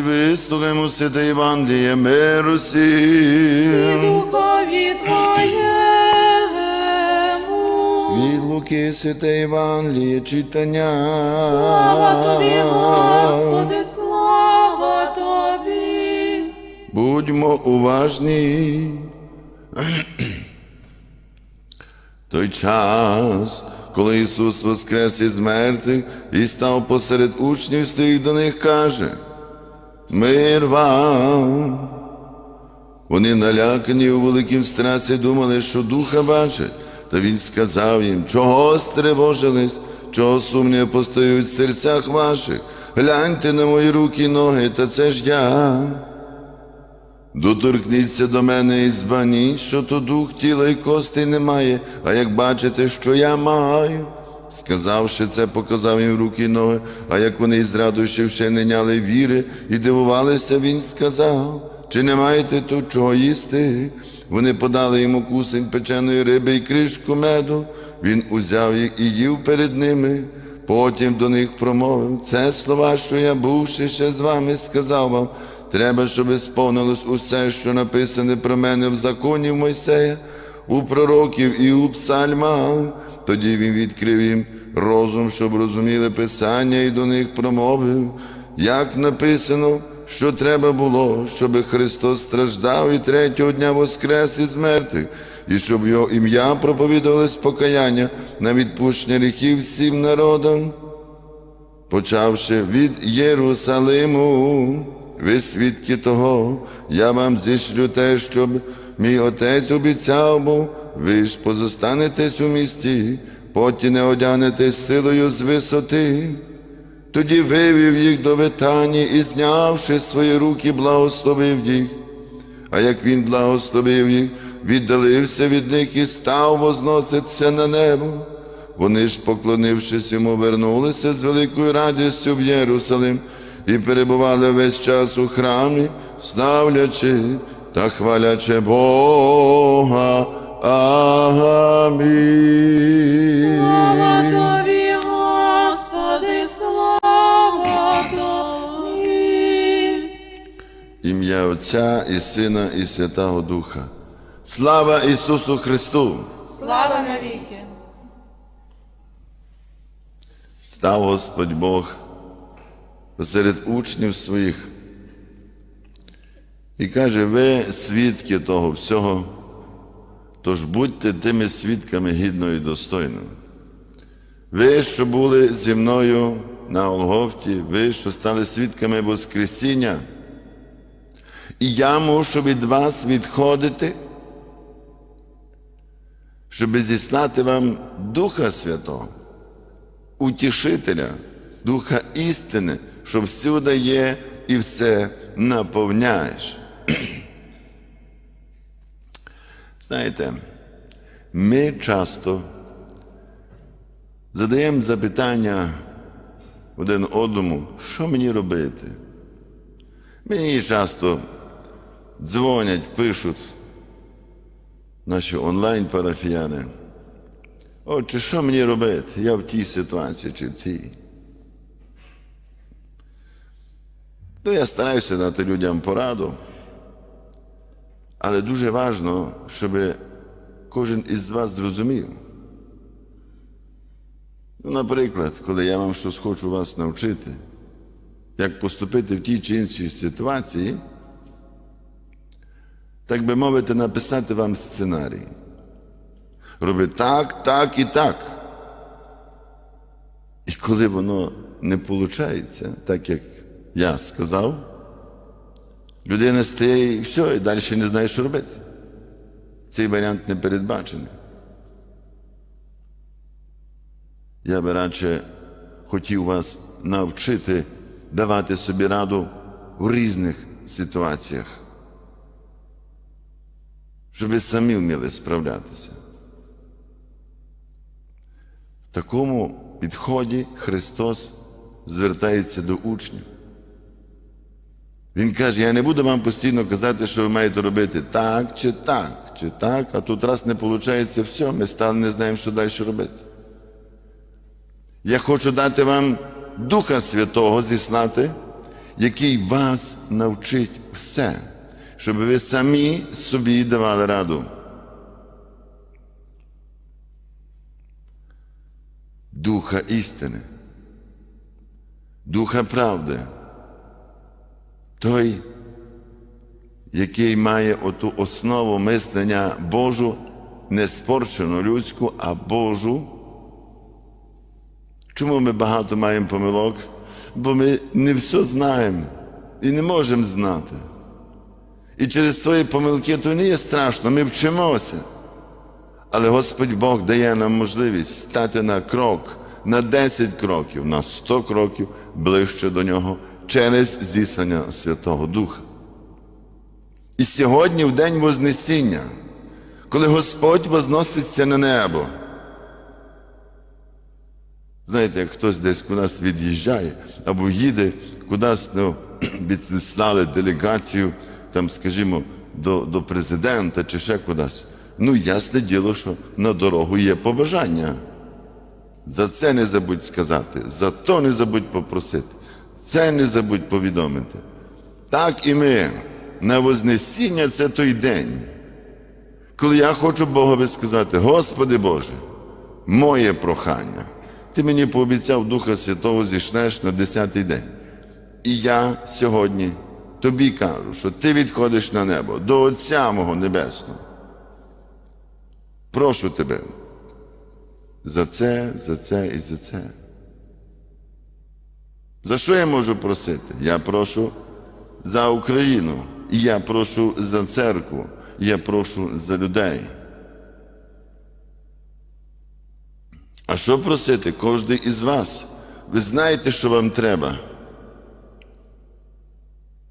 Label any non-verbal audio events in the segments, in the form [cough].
Вислухаймо святе Євангеліє миру всім. Духові Твоєму. Від Луки святе Євангеліє читання. Слава Тобі, Господи, слава Тобі. Будьмо уважні. Той час, коли Ісус воскрес із мертвих і став посеред учнів своїх до них каже, Мир вам. Вони налякані у великім страсі думали, що духа бачать. Та він сказав їм, чого стривожились, чого сумніви постають в серцях ваших. Гляньте на мої руки і ноги, та це ж я. Доторкніться до мене і збаніть, що то дух тіла і костей немає, а як бачите, що я маю. Сказавши це, показав їм руки і ноги, а як вони радощів ще не няли віри і дивувалися, він сказав, чи не маєте тут чого їсти? Вони подали йому кусень печеної риби і кришку меду. Він узяв їх і їв перед ними. Потім до них промовив, це слова, що я бувши ще з вами, сказав вам, треба, щоб сповнилось усе, що написане про мене в законі Мойсея, у пророків і у псальмах. Тоді він відкрив їм розум, щоб розуміли Писання, і до них промовив, як написано, що треба було, щоб Христос страждав і третього дня воскрес із мертвих, і щоб його ім'я проповідувалось покаяння на відпущення гріхів всім народам. Почавши від Єрусалиму, ви свідки того, я вам зішлю те, щоб мій отець обіцяв був, ви ж позостанетесь у місті, потім не одягнетесь силою з висоти. Тоді вивів їх до Витані і, знявши свої руки, благословив їх. А як він благословив їх, віддалився від них і став возноситися на небо. Вони ж, поклонившись йому, вернулися з великою радістю в Єрусалим і перебували весь час у храмі, славлячи та хвалячи Бога. Амінь. Слава Тобі, Господи, слава Тобі. Ім'я Отця і Сина, і Святого Духа. Слава Ісусу Христу! Слава навіки. Став Господь Бог посеред учнів своїх і каже, ви свідки того всього, тож будьте тими свідками гідно і достойно. Ви, що були зі мною на Голгофті, ви, що стали свідками Воскресіння, і я мушу від вас відходити, щоб зіслати вам Духа Святого утішителя, духа істини, що всюди є і все наповняєш. Знаєте, ми часто задаємо запитання один одному, що мені робити. Мені часто дзвонять, пишуть наші онлайн-парафіяни. Отже, що мені робити? Я в тій ситуації чи в тій. То я стараюся дати людям пораду, але дуже важливо, щоб кожен із вас зрозумів. Наприклад, коли я вам щось хочу вас навчити, як поступити в тій чи іншій ситуації, так би мовити, написати вам сценарій. Роби так, так і так. І коли воно не виходить, так як я сказав, людина стає і все, і далі не знає, що робити. Цей варіант не передбачений. Я би радше хотів вас навчити давати собі раду в різних ситуаціях, щоб ви самі вміли справлятися. В такому підході Христос звертається до учнів. Він каже, я не буду вам постійно казати, що ви маєте робити так чи так, чи так, а тут раз не виходить, все, ми стали не знаємо, що далі робити. Я хочу дати вам Духа Святого зіслати, який вас навчить все, щоб ви самі собі давали раду. Духа істини, Духа правди, той, який має оту основу мислення Божу, не спорчену людську, а Божу. Чому ми багато маємо помилок? Бо ми не все знаємо і не можемо знати. І через свої помилки то не є страшно, ми вчимося. Але Господь Бог дає нам можливість стати на крок, на 10 кроків, на 100 кроків ближче до Нього через зіснення Святого Духа. І сьогодні, в день Вознесіння, коли Господь возноситься на небо, знаєте, як хтось десь кудись від'їжджає або їде кудись, ну, [clears throat] відслали делегацію, там, скажімо, до, до президента чи ще кудись. Ну, ясне діло, що на дорогу є побажання. За це не забудь сказати, за то не забудь попросити, це не забудь повідомити. Так і ми. На Вознесіння це той день, коли я хочу Богові сказати, Господи Боже, моє прохання. Ти мені пообіцяв Духа Святого зійшлеш на десятий день. І я сьогодні тобі кажу, що ти відходиш на небо до Отця мого Небесного. Прошу тебе за це, за це і за це. За що я можу просити? Я прошу за Україну, я прошу за церкву, я прошу за людей. А що просити кожен із вас? Ви знаєте, що вам треба.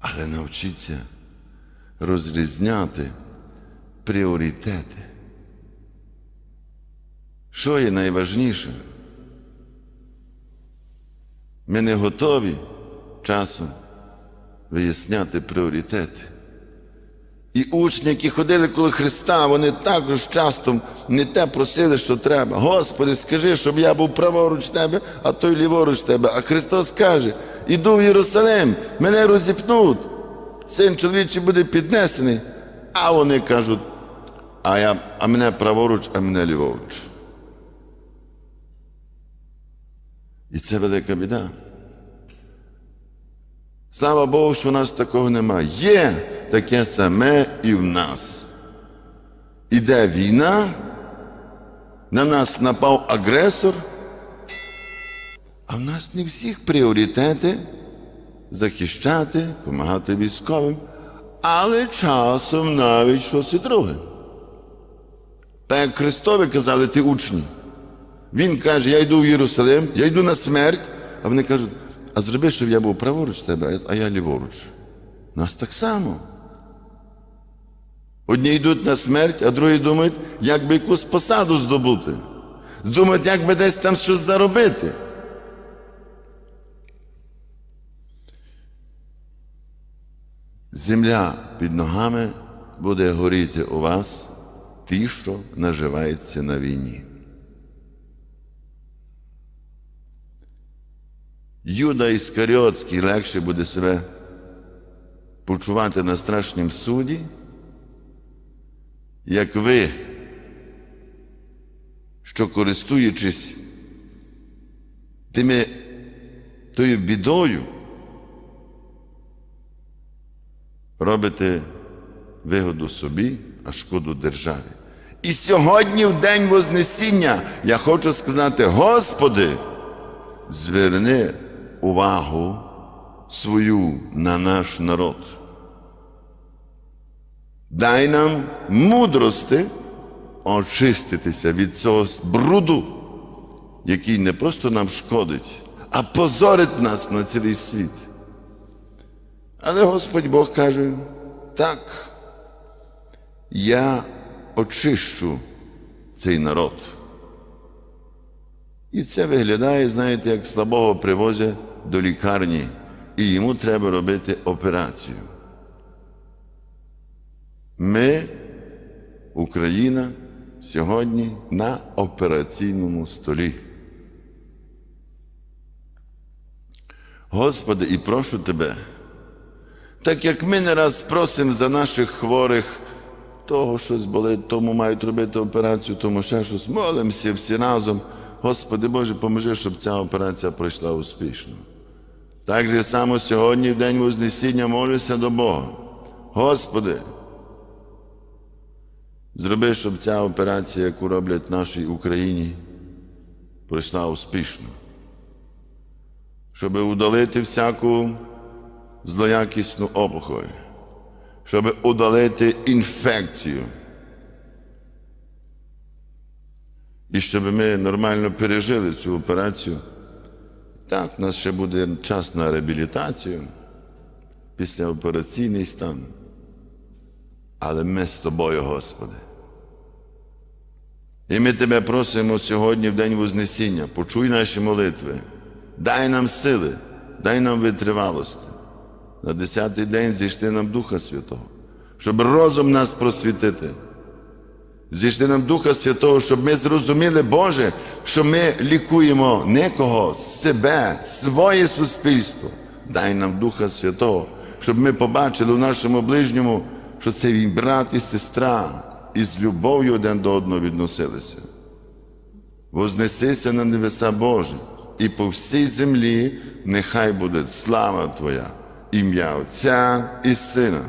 Але навчіться розрізняти пріоритети. Що є найважніше? Ми не готові часом виясняти пріоритети. І учні, які ходили коло Христа, вони також часто не те просили, що треба. Господи, скажи, щоб я був праворуч тебе, а той ліворуч тебе. А Христос каже: іду в Єрусалим, мене розіпнуть, син чоловічий буде піднесений. А вони кажуть, а, я, а мене праворуч, а мене ліворуч. І це велика біда. Слава Богу, що в нас такого немає. Є таке саме і в нас. Іде війна, на нас напав агресор, а в нас не всіх пріоритети захищати, допомагати військовим, але часом навіть щось і друге. Так як Христові казали ті учні. Він каже, я йду в Єрусалим, я йду на смерть, а вони кажуть, а зроби, щоб я був праворуч тебе, а я ліворуч. Нас так само. Одні йдуть на смерть, а другі думають, як би якусь посаду здобути. Думають, як би десь там щось заробити. Земля під ногами буде горіти у вас ті, що наживаються на війні. Юда Іскаріотський легше буде себе почувати на страшнім суді, як ви, що користуючись тими тою бідою, робите вигоду собі, а шкоду державі. І сьогодні, в День Вознесіння, я хочу сказати, Господи, зверни увагу свою на наш народ. Дай нам мудрости очиститися від цього бруду, який не просто нам шкодить, а позорить нас на цілий світ. Але Господь Бог каже, так, я очищу цей народ. І це виглядає, знаєте, як слабого привозять до лікарні, і йому треба робити операцію. Ми, Україна, сьогодні на операційному столі. Господи, і прошу Тебе, так як ми не раз просимо за наших хворих, того щось болить, тому мають робити операцію, тому ще щось, молимося всі разом. Господи Боже, поможи, щоб ця операція пройшла успішно. Так же само сьогодні, в день Вознесіння, молюся до Бога. Господи, зроби, щоб ця операція, яку роблять в нашій Україні, пройшла успішно. Щоб удалити всяку злоякісну опухоль, щоб удалити інфекцію. І щоб ми нормально пережили цю операцію. Так, у нас ще буде час на реабілітацію, післяопераційний стан. Але ми з тобою, Господи. І ми Тебе просимо сьогодні, в День Вознесіння, почуй наші молитви, дай нам сили, дай нам витривалості. На десятий день зійшли нам Духа Святого, щоб розум нас просвітити. Зійшли нам Духа Святого, щоб ми зрозуміли, Боже, що ми лікуємо не кого, себе, своє суспільство. Дай нам Духа Святого, щоб ми побачили в нашому ближньому, що це він брат і сестра, і з любов'ю один до одного відносилися. Вознесися на небеса Боже, і по всій землі нехай буде слава Твоя, ім'я Отця і Сина,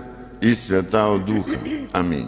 і Святого Духа. Амінь.